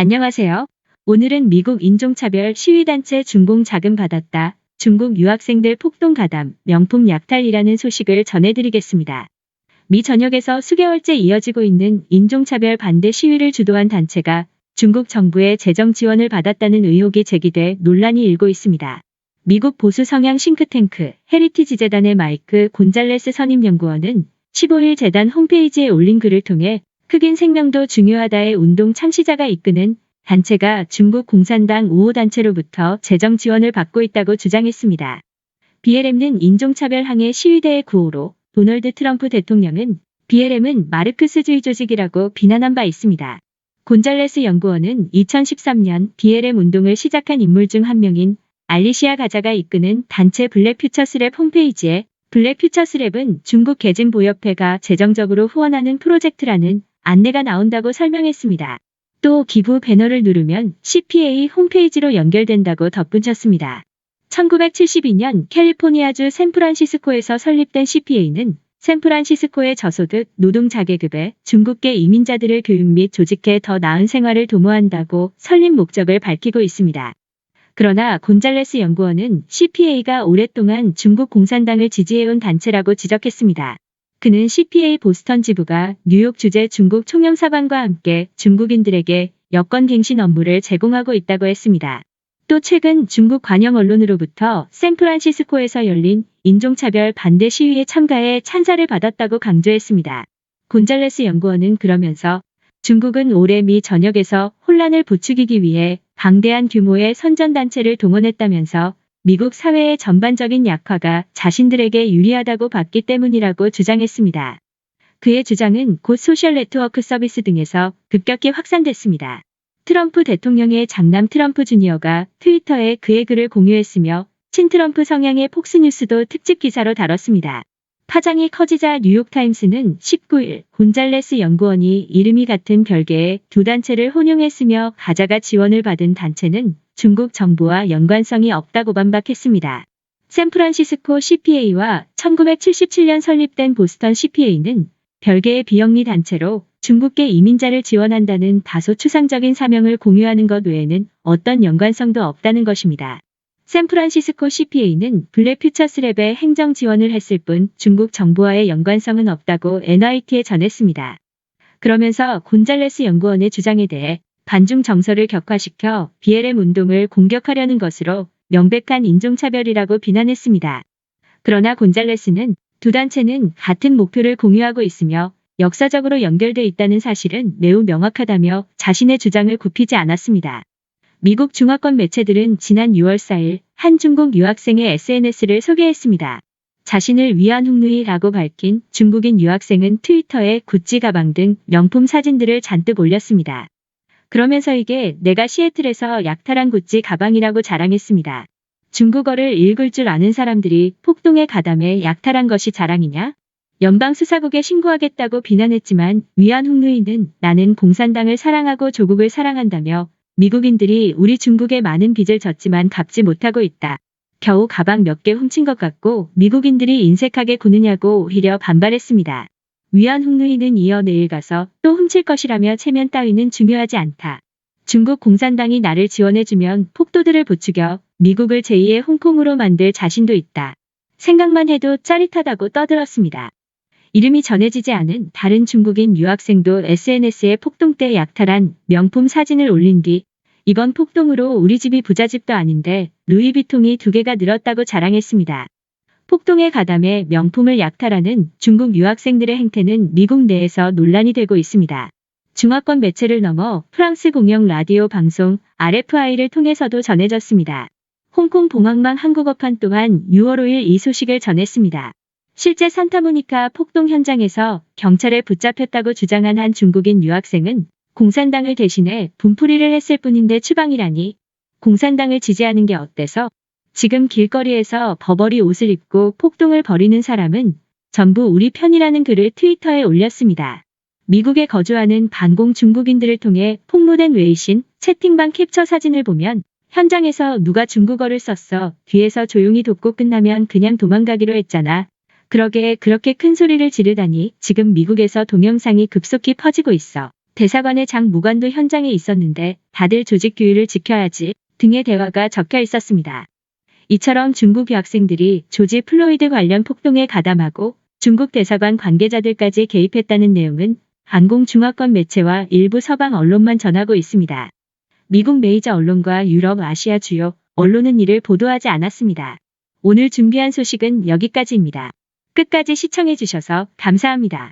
안녕하세요. 오늘은 미국 인종차별 시위단체 중공 자금 받았다. 중국 유학생들 폭동 가담, 명품 약탈이라는 소식을 전해드리겠습니다. 미 전역에서 수개월째 이어지고 있는 인종차별 반대 시위를 주도한 단체가 중국 정부의 재정 지원을 받았다는 의혹이 제기돼 논란이 일고 있습니다. 미국 보수 성향 싱크탱크 헤리티지 재단의 마이크 곤잘레스 선임연구원은 15일 재단 홈페이지에 올린 글을 통해 흑인 생명도 중요하다의 운동 창시자가 이끄는 단체가 중국 공산당 우호 단체로부터 재정 지원을 받고 있다고 주장했습니다. BLM는 인종차별 항해 시위대의 구호로 도널드 트럼프 대통령은 BLM은 마르크스주의 조직이라고 비난한 바 있습니다. 곤잘레스 연구원은 2013년 BLM 운동을 시작한 인물 중 한 명인 알리시아 가자가 이끄는 단체 블랙퓨처스랩 홈페이지에 블랙퓨처스랩은 중국 개진보협회가 재정적으로 후원하는 프로젝트라는 안내가 나온다고 설명했습니다. 또 기부 배너를 누르면 CPA 홈페이지로 연결된다고 덧붙였습니다. 1972년 캘리포니아주 샌프란시스코에서 설립된 CPA는 샌프란시스코의 저소득 노동 자계급의 중국계 이민자들을 교육 및 조직해 더 나은 생활을 도모한다고 설립 목적을 밝히고 있습니다. 그러나 곤잘레스 연구원은 CPA가 오랫동안 중국 공산당을 지지해온 단체라고 지적했습니다. 그는 CPA 보스턴 지부가 뉴욕 주재 중국 총영사관과 함께 중국인들에게 여권 갱신 업무를 제공하고 있다고 했습니다. 또 최근 중국 관영 언론으로부터 샌프란시스코에서 열린 인종차별 반대 시위에 참가해 찬사를 받았다고 강조했습니다. 곤잘레스 연구원은 그러면서 중국은 올해 미 전역에서 혼란을 부추기기 위해 방대한 규모의 선전단체를 동원했다면서 미국 사회의 전반적인 약화가 자신들에게 유리하다고 봤기 때문이라고 주장했습니다. 그의 주장은 곧 소셜 네트워크 서비스 등에서 급격히 확산됐습니다. 트럼프 대통령의 장남 트럼프 주니어가 트위터에 그의 글을 공유했으며 친트럼프 성향의 폭스뉴스도 특집 기사로 다뤘습니다. 파장이 커지자 뉴욕타임스는 19일 곤잘레스 연구원이 이름이 같은 별개의 두 단체를 혼용했으며 가자가 지원을 받은 단체는 중국 정부와 연관성이 없다고 반박했습니다. 샌프란시스코 CPA와 1977년 설립된 보스턴 CPA는 별개의 비영리 단체로 중국계 이민자를 지원한다는 다소 추상적인 사명을 공유하는 것 외에는 어떤 연관성도 없다는 것입니다. 샌프란시스코 CPA는 블랙퓨처스랩에 행정 지원을 했을 뿐 중국 정부와의 연관성은 없다고 NIT에 전했습니다. 그러면서 곤잘레스 연구원의 주장에 대해 반중 정서를 격화시켜 BLM 운동을 공격하려는 것으로 명백한 인종차별이라고 비난했습니다. 그러나 곤잘레스는 두 단체는 같은 목표를 공유하고 있으며 역사적으로 연결돼 있다는 사실은 매우 명확하다며 자신의 주장을 굽히지 않았습니다. 미국 중화권 매체들은 지난 6월 4일 한 중국 유학생의 SNS를 소개했습니다. 자신을 위한 훅누이라고 밝힌 중국인 유학생은 트위터에 구찌 가방 등 명품 사진들을 잔뜩 올렸습니다. 그러면서 이게 내가 시애틀에서 약탈한 구찌 가방이라고 자랑했습니다. 중국어를 읽을 줄 아는 사람들이 폭동에 가담해 약탈한 것이 자랑이냐? 연방수사국에 신고하겠다고 비난했지만 위안 훅누이는 나는 공산당을 사랑하고 조국을 사랑한다며 미국인들이 우리 중국에 많은 빚을 졌지만 갚지 못하고 있다. 겨우 가방 몇 개 훔친 것 같고 미국인들이 인색하게 구느냐고 오히려 반발했습니다. 위안 훅누이는 이어 내일 가서 또 훔칠 것이라며 체면 따위는 중요하지 않다. 중국 공산당이 나를 지원해주면 폭도들을 부추겨 미국을 제2의 홍콩으로 만들 자신도 있다. 생각만 해도 짜릿하다고 떠들었습니다. 이름이 전해지지 않은 다른 중국인 유학생도 SNS에 폭동 때 약탈한 명품 사진을 올린 뒤 이번 폭동으로 우리 집이 부잣집도 아닌데 루이비통이 두 개가 늘었다고 자랑했습니다. 폭동에 가담해 명품을 약탈하는 중국 유학생들의 행태는 미국 내에서 논란이 되고 있습니다. 중화권 매체를 넘어 프랑스 공영 라디오 방송 RFI를 통해서도 전해졌습니다. 홍콩 봉황망 한국어판 또한 6월 5일 이 소식을 전했습니다. 실제 산타모니카 폭동 현장에서 경찰에 붙잡혔다고 주장한 한 중국인 유학생은 공산당을 대신해 분풀이를 했을 뿐인데 추방이라니 공산당을 지지하는 게 어때서 지금 길거리에서 버버리 옷을 입고 폭동을 벌이는 사람은 전부 우리 편이라는 글을 트위터에 올렸습니다. 미국에 거주하는 반공 중국인들을 통해 폭로된 외신 채팅방 캡처 사진을 보면 현장에서 누가 중국어를 썼어 뒤에서 조용히 돕고 끝나면 그냥 도망가기로 했잖아. 그러게 그렇게 큰 소리를 지르다니 지금 미국에서 동영상이 급속히 퍼지고 있어. 대사관의 장 무관도 현장에 있었는데 다들 조직 규율을 지켜야지 등의 대화가 적혀 있었습니다. 이처럼 중국 유학생들이 조지 플로이드 관련 폭동에 가담하고 중국 대사관 관계자들까지 개입했다는 내용은 항공중화권 매체와 일부 서방 언론만 전하고 있습니다. 미국 메이저 언론과 유럽, 아시아 주요 언론은 이를 보도하지 않았습니다. 오늘 준비한 소식은 여기까지입니다. 끝까지 시청해주셔서 감사합니다.